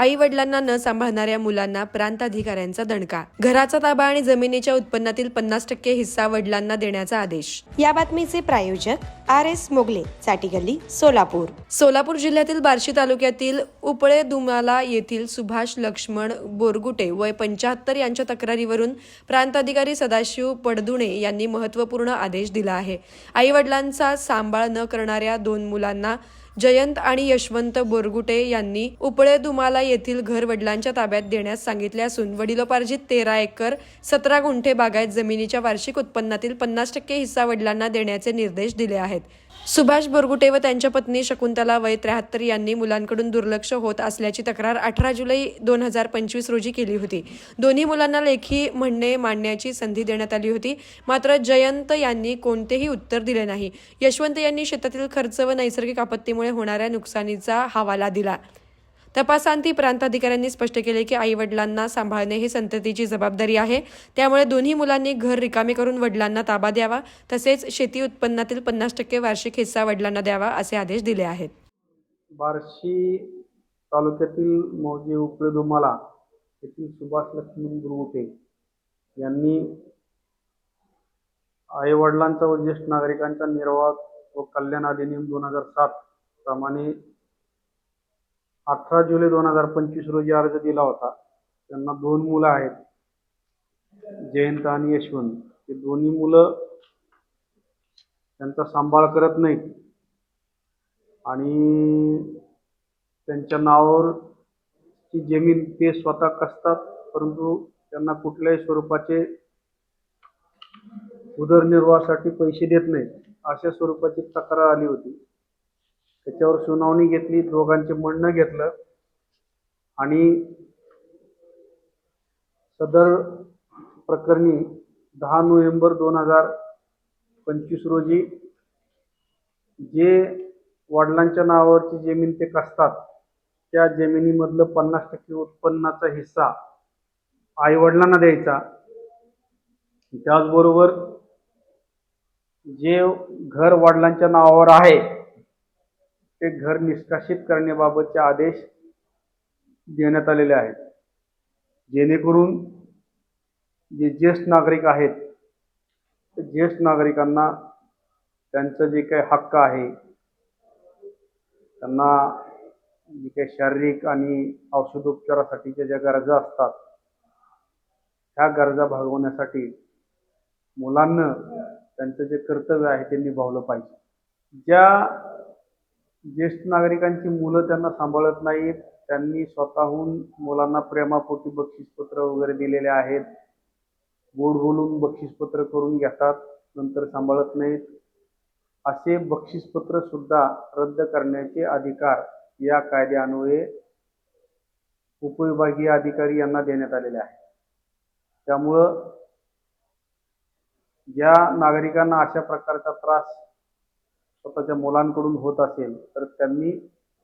आई वडिलांना न सांभाळणाऱ्या मुलांना प्रांत अधिकाऱ्यांचा दणका. घराचा ताबा आणि जमिनीच्या उत्पन्नातील पन्नास टक्के हिस्सा वडिलांना देण्याचा आदेश. या बातमीचे प्रायोजक आर एस मोगले चाटीगल्ली सोलापूर. सोलापूर जिल्ह्यातील बार्शी तालुक्यातील उपळे दुमाला येथील सुभाष लक्ष्मण बोरगुटे वय पंच्याहत्तर यांच्या तक्रारीवरून प्रांत अधिकारी सदाशिव पडदुणे यांनी महत्त्वपूर्ण आदेश दिला आहे. आई वडिलांचा सांभाळ न करणाऱ्या दोन मुलांना जयंत आणि यशवंत बोरगुटे यांनी उपळे दुमाला येथील घर वडिलांच्या ताब्यात देण्यास सांगितले असून वडिलोपार्जित तेरा एकर सतरा गुंठे बागायत जमिनीच्या वार्षिक उत्पन्नातील पन्नास टक्के हिस्सा वडिलांना देण्याचे निर्देश दिले आहेत. सुभाष बोरगुटे व त्यांच्या पत्नी शकुंतला वय त्र्याहत्तर यांनी मुलांकडून दुर्लक्ष होत असल्याची तक्रार अठरा जुलै दोन हजार पंचवीस रोजी केली होती. दोन्ही मुलांना लेखी म्हणणे मांडण्याची संधी देण्यात आली होती. मात्र जयंत यांनी कोणतेही उत्तर दिले नाही. यशवंत यांनी शेतातील खर्च व नैसर्गिक आपत्तीमुळे होणाऱ्या नुकसानीचा हवाला दिला. तपासांती प्रांताधिकाऱ्यांनी स्पष्ट केले की आई वडिलांना सांभाळणे ही संततीची जबाबदारी आहे. त्यामुळे दोन्ही मुलांनी घर रिकामे करून वडिलांना ताबा द्यावा तसेच शेती उत्पन्नातील पन्नास टक्के वार्षिक हिस्सा वडिलांना द्यावा असे आदेश दिले आहेत. बार्शी तालुक्यातील मौजे उपळे दुमाला येथील सुभाष लक्ष्मण गुरुटे यांनी आईवडिलांचा व ज्येष्ठ नागरिकांचा निर्वाह व कल्याण अधिनियम दोन हजार सात प्रमाणे अठरा जुलै दोन हजार पंचवीस रोजी अर्ज दिला होता. त्यांना दोन मुलं आहेत. जयंत आणि यशवंत. ते दोन्ही मुलं त्यांचा सांभाळ करत नाहीत. आणि त्यांच्या नावावर ची जमीन ते स्वतः कसतात परंतु त्यांना कुठल्याही स्वरूपाचे उदरनिर्वाहासाठी पैसे देत नाहीत. अशा स्वरूपाची तक्रार आली होती. त्याच्यावर सुनावणी घेतली दोघांचे म्हणणं घेतलं. आणि सदर प्रकरणी दहा नोव्हेंबर दोन हजार पंचवीस रोजी जे वडिलांच्या नावावरची जमीन ते कसतात त्या जमिनीमधलं पन्नास टक्के उत्पन्नाचा हिस्सा आई वडिलांना द्यायचा. त्याचबरोबर जे घर वडिलांच्या नावावर आहे ते घर निष्कासित करण्याबाबतचे आदेश देण्यात आलेले आहेत. जेणेकरून जे ज्येष्ठ नागरिक आहेत ते ज्येष्ठ नागरिकांना त्यांचं जे काही हक्क आहे त्यांना जे काही शारीरिक आणि औषधोपचारासाठीच्या ज्या गरजा असतात ह्या गरजा भागवण्यासाठी मुलांना त्यांचं जे कर्तव्य आहे ते निभावलं पाहिजे. ज्या ज्येष्ठ नागरिकांची मुलं त्यांना सांभाळत नाहीत त्यांनी स्वतःहून मुलांना प्रेमापोटी बक्षीसपत्र वगैरे दिलेले आहेत. गोड बोलून बक्षीसपत्र करून घेतात नंतर सांभाळत नाहीत. असे बक्षीसपत्र सुद्धा रद्द करण्याचे अधिकार या कायद्यान्वये उपविभागीय अधिकारी यांना देण्यात आलेले आहे त्यामुळं ज्या नागरिकांना अशा प्रकारचा त्रास स्वतःच्या मुलांकडून होत असेल तर त्यांनी